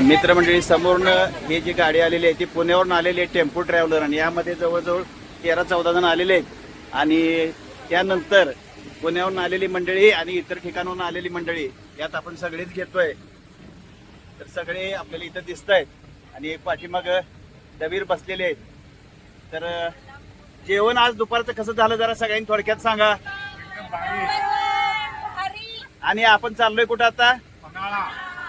मित्रमंडळी समोरनं हे जी गाडी आलेली आहे ती पुण्यावरून आलेली आहे टेम्पो ट्रॅव्हलर आणि यामध्ये जवळजवळ तेरा चौदा जण आलेले आहेत. आणि त्यानंतर पुण्यावरून आलेली मंडळी आणि इतर ठिकाणाहून आलेली मंडळी यात आपण सगळेच घेतोय. तर सगळे आपल्याला इथं दिसत आहेत आणि पाठीमाग दवीर बसलेले आहेत. तर जेवण आज दुपारचं कसं झालं जरा सगळ्यांनी थोडक्यात सांगा. आणि आपण चाललोय कुठं आता?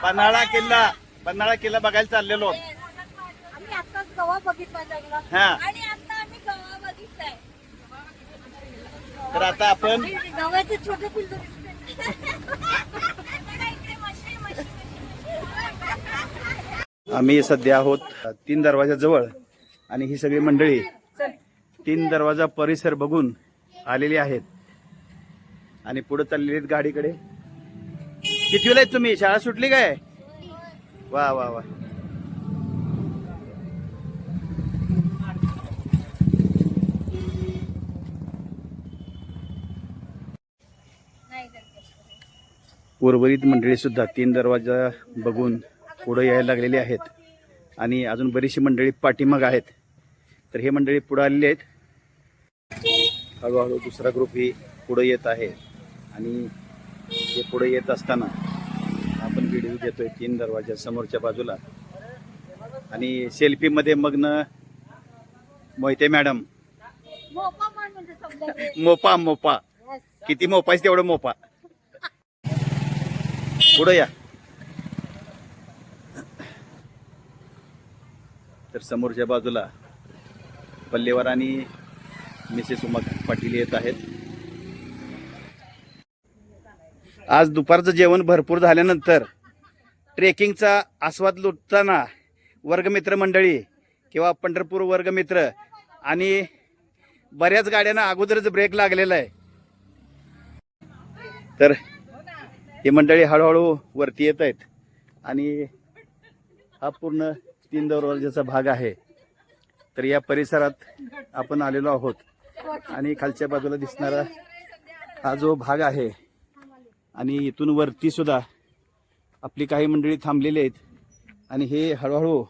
पन्हाळा किल्ला पन्हाळा किल्ला बघायला चाललेलो. आम्ही आताच गवा बघितला जंगलात. हा. आणि आता आम्ही गवा बघितलाय. तर आता आपण गव्याचे छोटे पिल्लू आम्ही सध्या आहोत तीन दरवाजाजवळ आणि ही सगळी मंडळी तीन दरवाजा परिसर बघून आलेली आहेत. आणि पुढे चाललेली आहेत गाडीकडे. कितवीला आहेत तुम्ही? शाळा सुटली काय? वा वा वा. उर्वरित मंडळी सुद्धा तीन दरवाजा बघून पुढे यायला लागलेली आहेत. आणि अजून बरीचशी मंडळी पाठीमाग आहेत. तर हे मंडळी पुढे आलेली आहेत. हळूहळू दुसरा ग्रुप ही पुढे येत आहे. आणि हे पुढे येत असताना आपण व्हिडिओ घेतोय तीन दरवाजा समोरच्या बाजूला. आणि सेल्फीमध्ये मग्न मोहिते मॅडम. मोपा म्हणजे मोपा. किती मोपायचं तेवढं मोपा. पुढं या. तर समोरच्या बाजूला पल्लेवर आणि मिसेस उमा पाटील येत आहेत. आज दुपारचं जेवण भरपूर झाल्यानंतर ट्रेकिंगचा आस्वाद लुटताना वर्गमित्र मंडळी किंवा पंढरपूर वर्गमित्र आणि बऱ्याच गाड्यांना अगोदरच ब्रेक लागलेला आहे. तर ही मंडळी हळूहळू वरती येत आहेत आणि हा पूर्ण तीन दरवाजाचा भाग आहे. तर या परिसरात आपण आलेलो आहोत आणि खालच्या बाजूला दिसणारा हा जो भाग आहे आणि इथून वरती सुद्धा आपली काही मंडळी थांबलेली आहेत. आणि हे हळूहळू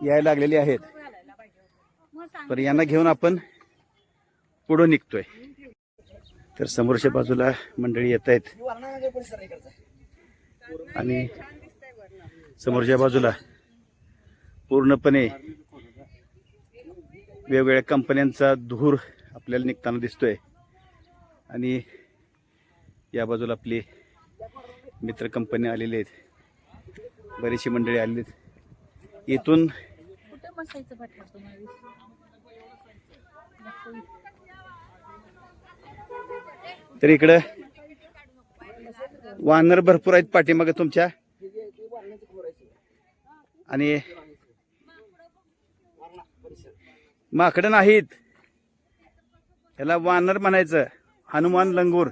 यायला लागलेली आहेत. तर यांना घेऊन आपण पुढं निघतोय. तर समोरच्या बाजूला मंडळी येत आहेत. आणि समोरच्या बाजूला पूर्णपणे वेगवेगळ्या कंपन्यांचा धूर आपल्याला निघताना दिसतोय. आणि या बाजूला आपली मित्र कंपनी आलेली आहेत. बरीचशी मंडळी आलेली आहेत. इथून तर इकडं वानर भरपूर आहेत पाठीमागे तुमच्या. आणि माकडं नाहीत. ह्याला वानर म्हणायचं हनुमान लंगूर.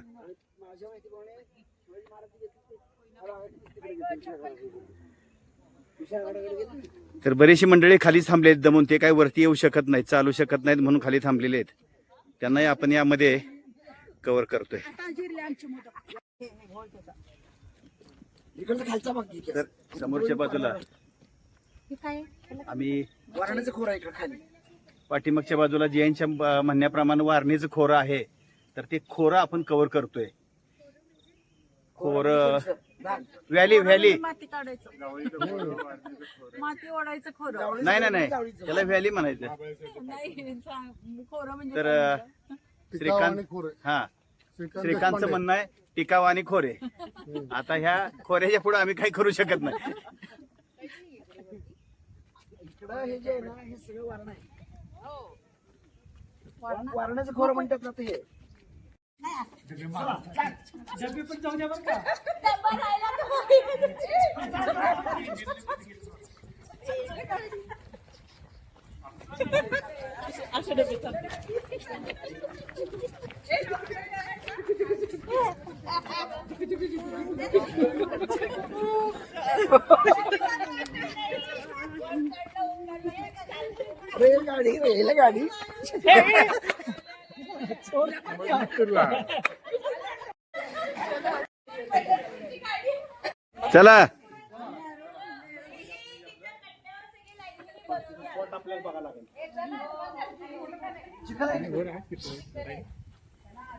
तर बरीचशी मंडळी खाली थांबले आहेत दमून. ते काही वरती येऊ शकत नाहीत चालू शकत नाहीत म्हणून खाली थांबलेले आहेत. त्यांनाही आपण यामध्ये कव्हर करतोय. तर समोरच्या बाजूला आम्ही वारणाचं खोर आहे इकडं खाली. पाठीमागच्या बाजूला जैनच्या म्हणण्याप्रमाणे वारणीचं खोरं आहे. तर ते खोरं आपण कव्हर करतोय. खोरं. व्हॅली व्हॅली माती काढायचं. माती ओढायचं खोरं. नाही नाही नाही. त्याला व्हॅली म्हणायचं. नाही सांग. खोरं म्हणजे तर काय? श्रीकांत हा. श्रीकांतचं म्हणणं आहे टिकाव आणि खोरे आता ह्या खोऱ्याच्या पुढे आम्ही काही करू शकत नाही. इकडं हे जे आहे ना हे सगळं वारण आहे. वारणाचं खोर म्हणतात ना ते. हे. डब्बा राहिला तर रेलगाडी. रेलगाडी चला.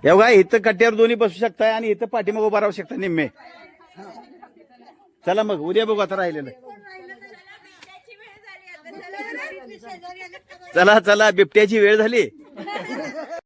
एवढा इथं कट्ट्यावर दोन्ही बसू शकताय आणि इथं पाठीमाग उभा राहू शकता निम्मे. चला मग उद्या बघू आता राहिलेलं. चला चला बिबट्याची वेळ झाली.